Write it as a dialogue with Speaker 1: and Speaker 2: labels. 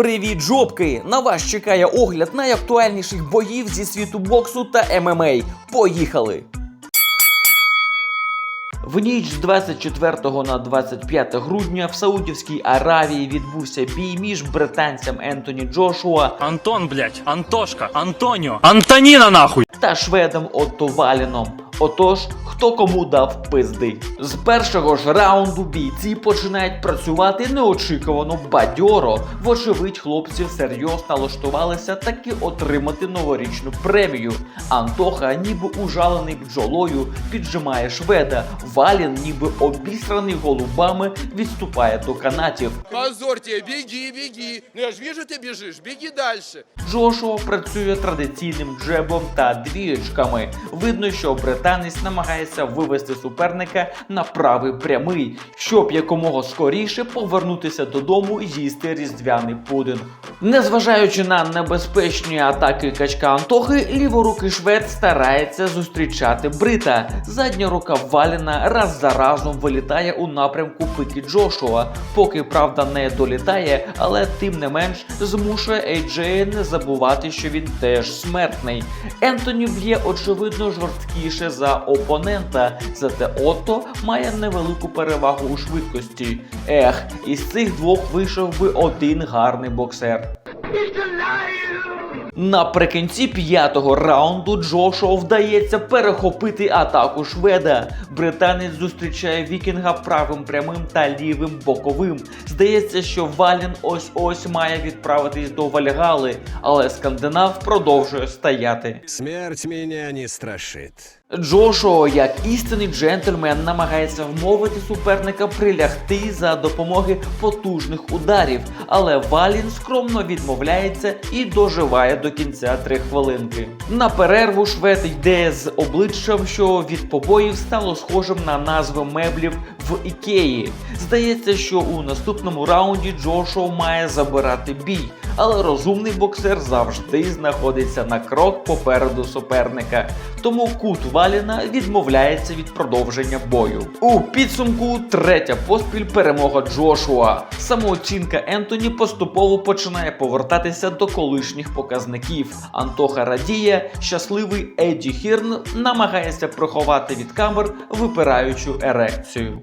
Speaker 1: Привіт, жопки! На вас чекає огляд найактуальніших боїв зі світу боксу та ММА. Поїхали! В ніч з 24 на 25 грудня в Саудівській Аравії відбувся бій між британцем Ентоні Джошуа
Speaker 2: Антон, блядь, Антошка, Антоніо, Антоніна нахуй!
Speaker 1: та шведом Отто Валіном. Отож, хто кому дав пизди. З першого ж раунду бійці починають працювати неочікувано бадьоро. Вочевидь, хлопці серйозно налаштувалися таки отримати новорічну премію. Антоха, ніби ужалений бджолою, піджимає шведа. Валін, ніби обісраний голубами, відступає до канатів.
Speaker 3: Позор тебе, беги, беги. Ну я ж вижу, ты бежишь, беги дальше.
Speaker 1: Джошуа працює традиційним джебом та двієчками. Видно, що британець намагається вивести суперника на правий прямий, щоб якомога скоріше повернутися додому і їсти різдвяний пудинг. Незважаючи на небезпечні атаки качка Антохи, ліворукий швед старається зустрічати брита. Задня рука Валіна раз за разом вилітає у напрямку пики Джошуа, поки правда не долітає, але тим не менш змушує Ейджея не забувати, що він теж смертний. Ентоні б'є очевидно жорсткіше за опонента, зате Отто має невелику перевагу у швидкості. Ех, із цих двох вийшов би один гарний боксер. Наприкінці п'ятого раунду Джошуа вдається перехопити атаку шведа. Британець зустрічає вікінга правим прямим та лівим боковим. Здається, що Валін ось ось має відправитись до Вальгали, але скандинав продовжує стояти.
Speaker 4: Смерть меня не страшит.
Speaker 1: Джошуа, як істинний джентльмен, намагається вмовити суперника прилягти за допомоги потужних ударів, але Валін скромно відмовляється і доживає до кінця три хвилинки. На перерву швед йде з обличчям, що від побоїв стало схожим на назви меблів в Ікеї. Здається, що у наступному раунді Джошуа має забирати бій, але розумний боксер завжди знаходиться на крок попереду суперника. Тому кут Валіна відмовляється від продовження бою. У підсумку третя поспіль перемога Джошуа. Самооцінка Ентоні поступово починає повертатися до колишніх показників. Антоха радіє, щасливий Едді Хірн намагається приховати від камер випираючу ерекцію.